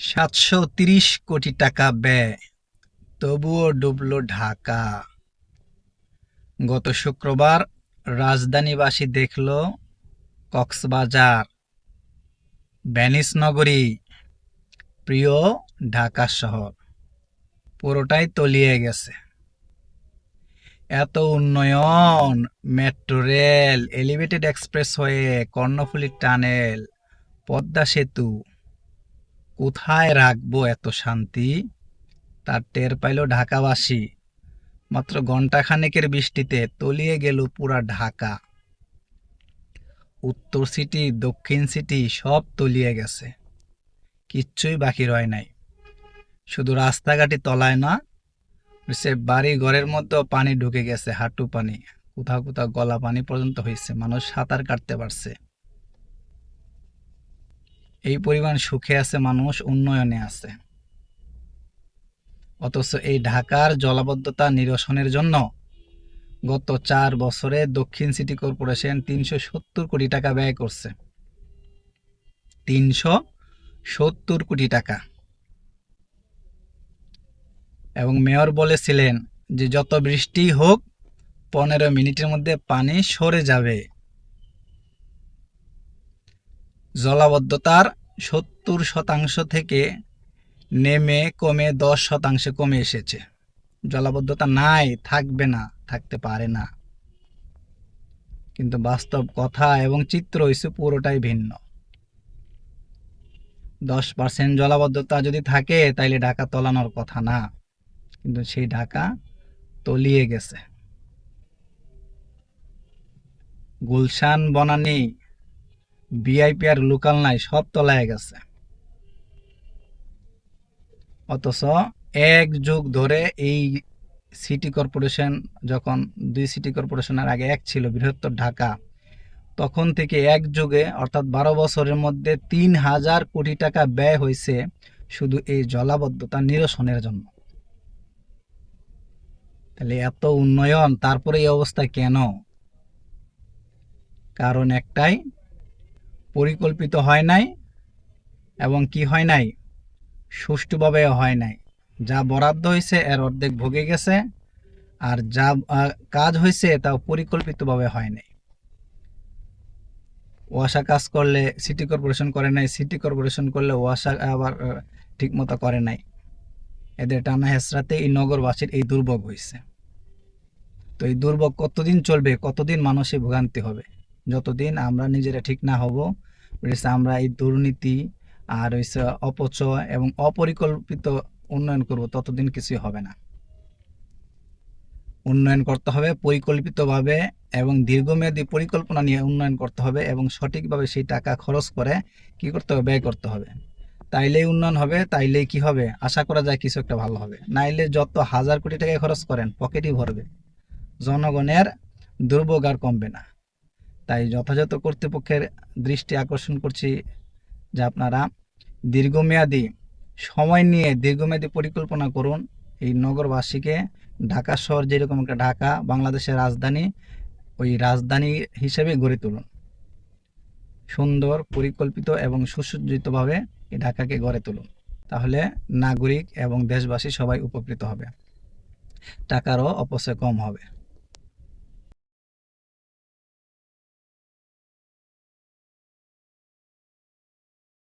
সাতশো তিরিশ কোটি টাকা ব্যয়। তবুও ডুবল ঢাকা। গত শুক্রবার রাজধানীবাসী দেখল কক্সবাজার ভ্যানিস নগরী প্রিয় ঢাকা শহর। পুরোটাই তলিয়ে গেছে। এত উন্নয়ন, মেট্রো রেল, এলিভেটেড এক্সপ্রেস হয়ে কর্ণফুলী টানেল, পদ্মা সেতু। কোথায় রাখব এত শান্তি? তার টের পাইল ঢাকাবাসী। মাত্র ঘণ্টাখানেকের বৃষ্টিতে তলিয়ে গেল পুরা ঢাকা। উত্তর সিটি, দক্ষিণ সিটি সব তলিয়ে গেছে। কিচ্ছুই বাকি রয় নাই। শুধু রাস্তাঘাটে তলায় না, সে বাড়ি ঘরের মধ্যেও পানি ঢুকে গেছে, হাঁটু পানি। কোথাও কোথাও গলা পানি পর্যন্ত হয়েছে মানুষ সাঁতার কাটতে পারছে। এই পরিমাণ সুখে আছে মানুষ, উন্নয়নে আছে। অথচ এই ঢাকার জলাবদ্ধতা নিরসনের জন্য গত চার বছরে দক্ষিণ সিটি কর্পোরেশন তিনশো সত্তর কোটি টাকা ব্যয় করছে। তিনশো সত্তর কোটি টাকা। এবং মেয়র বলেছিলেন যে, যত বৃষ্টি হোক, পনেরো মিনিটের মধ্যে পানি সরে যাবে। জলাবদ্ধতার সত্তর শতাংশ থেকে নেমে কমে দশ শতাংশে কমে এসেছে। জলাবদ্ধতা নাই, থাকবে না, থাকতে পারে না। কিন্তু বাস্তব কথা এবং চিত্র হয়েছে পুরোটাই ভিন্ন। দশ পার্সেন্ট জলাবদ্ধতা যদি থাকে, তাইলে ঢাকা তলানোর কথা না। কিন্তু সেই ঢাকা তলিয়ে গেছে। গুলশান, বনানী ভিআইপি আর লোকাল নাই, সব তলায় গেছে। অথচ এক যুগ ধরে এই সিটি কর্পোরেশন যখন দুই সিটি কর্পোরেশনের আগে এক ছিল, বৃহত্তর ঢাকা, তখন থেকে এক যুগে, অর্থাৎ বারো বছরের মধ্যে তিন হাজার কোটি টাকা ব্যয় হয়েছে শুধু এই জলাবদ্ধতা নিরসনের জন্য। তাহলে এত উন্নয়ন, তারপরে এই অবস্থা কেন? কারণ একটাই পরিকল্পিত হয় নাই এবং কি হয় নাই? সুষ্ঠুভাবে হয় নাই। যা বরাদ্দ হয়েছে, এর অর্ধেক ভোগে গেছে, আর যা কাজ হয়েছে তাও পরিকল্পিতভাবে হয় নাই। ওয়াসা কাজ করলে সিটি কর্পোরেশন করে নাই, সিটি কর্পোরেশন করলে ওয়াসা আবার ঠিক মতো করে নাই। এদের টানা হেসরাতে এই নগরবাসীর এই দুর্ভোগ হয়েছে। তো এই দুর্ভোগ কতদিন চলবে, কতদিন মানুষের ভোগান্তি হবে? যতদিন আমরা নিজেরা ঠিক না হব আমরা এই দুর্নীতি আর হচ্ছে অপচয় এবং অপরিকল্পিত উন্নয়ন করব, ততদিন কিছুই হবে না। উন্নয়ন করতে হবে পরিকল্পিতভাবে এবং দীর্ঘমেয়াদী পরিকল্পনা নিয়ে উন্নয়ন করতে হবে এবং সঠিকভাবে সেই টাকা খরচ করে কি করতে হবে, ব্যয় করতে হবে। তাইলেই উন্নয়ন হবে, তাইলেই কি হবে? আশা করা যায় কিছু একটা ভালো হবে। নাইলে যত হাজার কোটি টাকা খরচ করেন, পকেটই ভরবে। জনগণের দুর্ভোগ আর কমবে না। তাই যথাযথ কর্তৃপক্ষের দৃষ্টি আকর্ষণ করছি যে আপনারা দীর্ঘমেয়াদী সময় নিয়ে দীর্ঘমেয়াদী পরিকল্পনা করুন। এই নগরবাসীকে ঢাকা শহর যেরকম একটা ঢাকা, বাংলাদেশের রাজধানী, ওই রাজধানী হিসেবে গড়ে তুলুন। সুন্দর, পরিকল্পিত এবং সুসজ্জিতভাবে এই ঢাকাকে গড়ে তুলুন। তাহলে নাগরিক এবং দেশবাসী সবাই উপকৃত হবে। টাকারও অপচয় কম হবে।